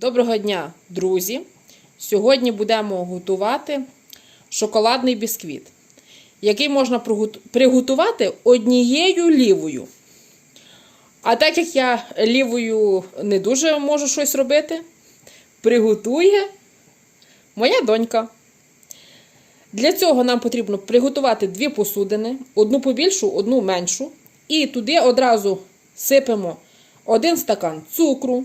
Доброго дня, друзі! Сьогодні будемо готувати шоколадний бісквіт, який можна приготувати однією лівою. А так як я лівою не дуже можу щось робити, приготує моя донька. Для цього нам потрібно приготувати дві посудини, одну побільшу, одну меншу. І туди одразу сипемо один стакан цукру.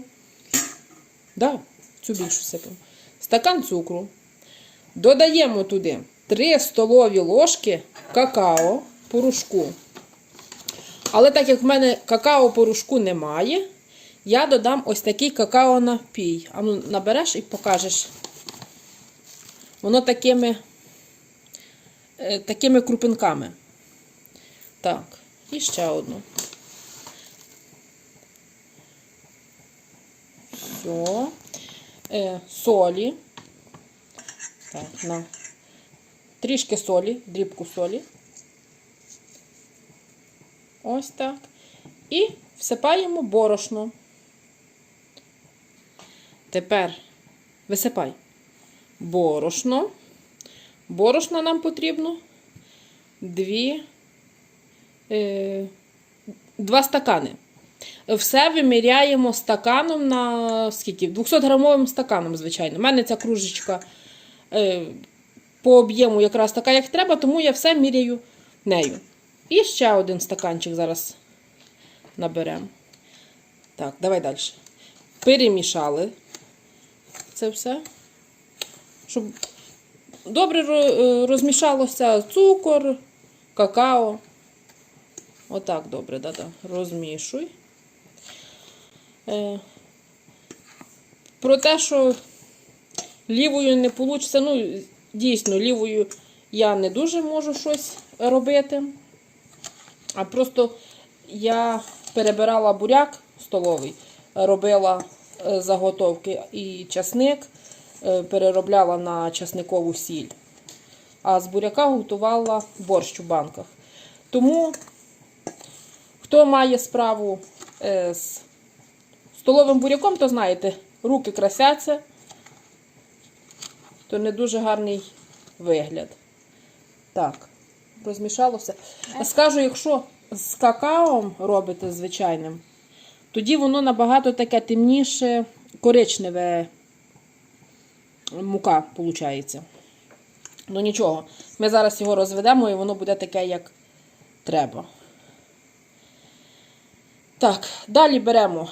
Да, цю більшу сипемо. Стакан цукру. Додаємо туди 3 столові ложки какао порошку. Але так як в мене какао порошку немає, я додам ось такий какао напій. А ну набереш і покажеш. Воно такими, е, такими крупинками. Так, і ще одну. Все. Е, солі. Так, на. Трішки солі, дрібку солі. Ось так. І всипаємо борошно. Тепер висипай борошно. Борошна нам потрібно дві, е, два стакани. Все виміряємо стаканом на скільки? 200-грамовим стаканом, звичайно. У мене ця кружечка е, по об'єму якраз така, як треба, тому я все міряю нею. І ще один стаканчик зараз наберемо. Так, давай далі. Перемішали це все. Щоб добре е, розмішалося цукор, какао. Отак добре, да-да. Розмішуй. Е, про те, що лівою не вийде, ну, дійсно, лівою я не дуже можу щось робити. А просто я перебирала буряк столовий, робила е, заготовки і часник, е, переробляла на часникову сіль. А з буряка готувала борщ у банках. Тому, хто має справу з столовим буряком, то знаєте, руки красяться, то не дуже гарний вигляд. Так, розмішалося. Скажу, якщо з какаом робите звичайним, тоді воно набагато таке темніше, коричневе мука виходить. Ну нічого, ми зараз його розведемо і воно буде таке, як треба. Так, далі беремо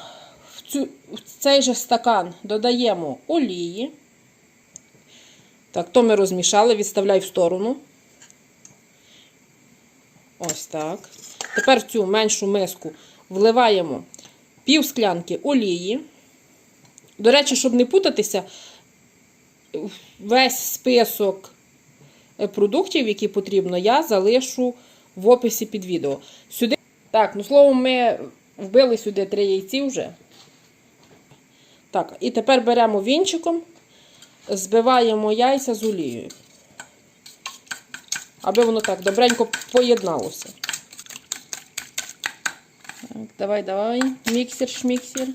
цю, в цей же стакан додаємо олії. Так, то ми розмішали, відставляй в сторону. Ось так. Тепер в цю меншу миску вливаємо пів склянки олії. До речі, щоб не путатися, весь список е, продуктів, які потрібно, я залишу в описі під відео. Сюди, так, ну словом, ми вбили сюди три яйці вже. Так, і тепер беремо вінчиком, збиваємо яйця з олією. Аби воно так добренько поєдналося. Так, давай, давай. Міксер, шміксер.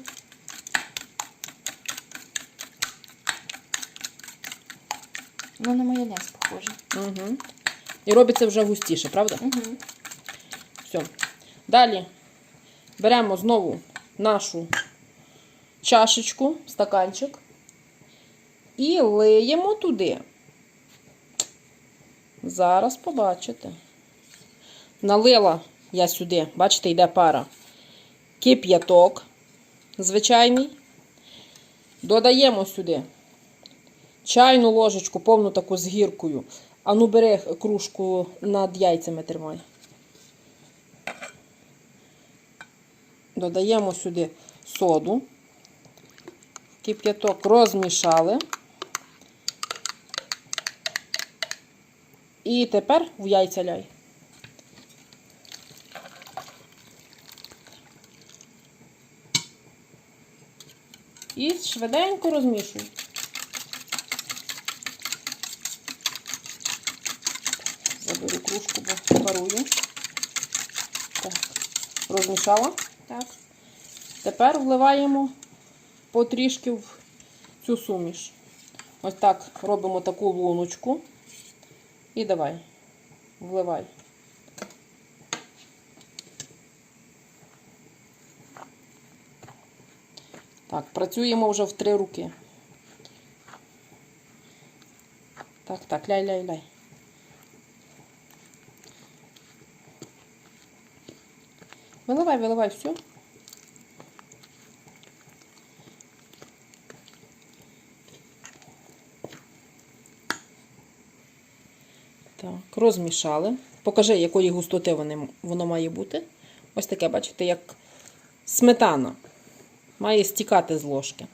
Ну, на майонез похоже. Угу. І робиться вже густіше, правда? Угу. Все. Далі беремо знову нашу чашечку, стаканчик і лиємо туди. Зараз побачите. Налила я сюди, бачите, йде пара. Кип'яток звичайний. Додаємо сюди чайну ложечку, повну таку з гіркою. А ну бери кружку над яйцями тримай. Додаємо сюди соду. Кип'яток розмішали. І тепер в яйця ляй. І швиденько розмішуй. Заберу кружку, бо парую. Так, розмішала. Так. Тепер вливаємо потрішки в цю суміш. Ось так робимо таку луночку. І давай, вливай. Так, працюємо вже в три руки. Так, так, ляй, ляй, ляй. Виливай, виливай все. Так, розмішали. Покажи, якої густоти воно має бути. Ось таке, бачите, як сметана. Має стікати з ложки.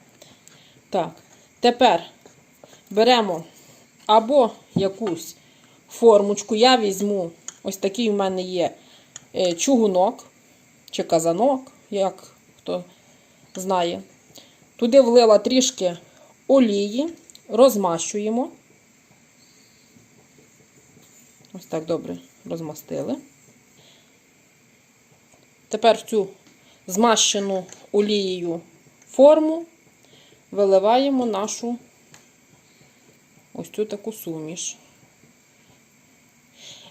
Так, тепер беремо або якусь формочку. Я візьму, ось такий у мене є е, чугунок чи казанок, як хто знає. Туди влила трішки олії, розмащуємо. Ось так добре розмастили. Тепер в цю змащену олією форму виливаємо нашу ось цю таку суміш.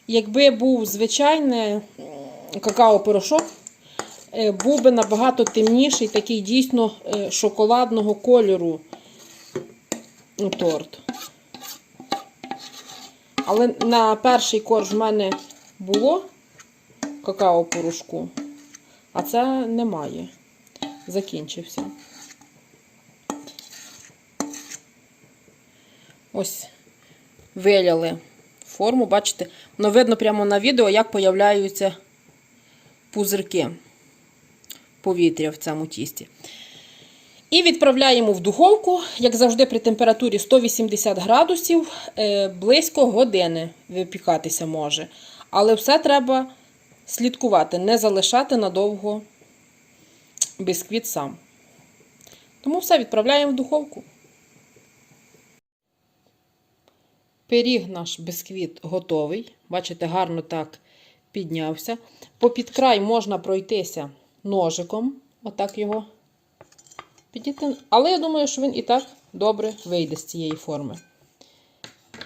Якби був звичайний какао-порошок, е, був би набагато темніший, такий дійсно е, шоколадного кольору торт. Але на перший корж в мене було какао-порошку, а це немає. Закінчився. Ось виляли форму, бачите, воно видно прямо на відео, як появляються пузирки повітря в цьому тісті. І відправляємо в духовку, як завжди, при температурі 180 градусів, е, близько години випікатися може. Але все треба слідкувати, не залишати надовго бісквіт сам. Тому все відправляємо в духовку. Пиріг наш бісквіт готовий. Бачите, гарно так піднявся. Попід край можна пройтися ножиком. Отак його підійти. Але я думаю, що він і так добре вийде з цієї форми.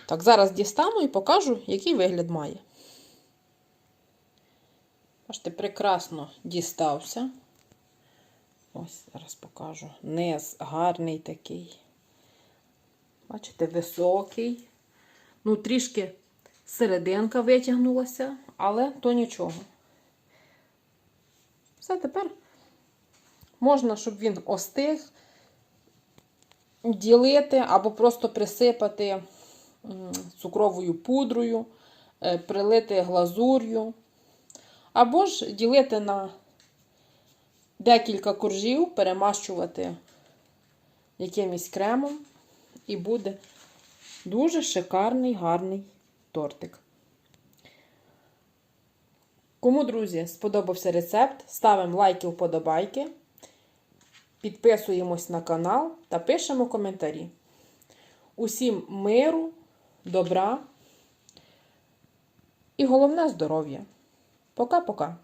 Так, зараз дістану і покажу, який вигляд має. Бачите, прекрасно дістався. Ось, зараз покажу. Низ гарний такий. Бачите, високий. Ну, трішки серединка витягнулася, але то нічого. Все тепер можна, щоб він остиг, ділити або просто присипати цукровою пудрою, е, прилити глазур'ю, або ж ділити на декілька коржів, перемащувати якимось кремом, і буде дуже шикарний, гарний тортик. Кому, друзі, сподобався рецепт, ставимо лайки, вподобайки, підписуємось на канал та пишемо коментарі. Усім миру, добра і головне здоров'я. Пока-пока!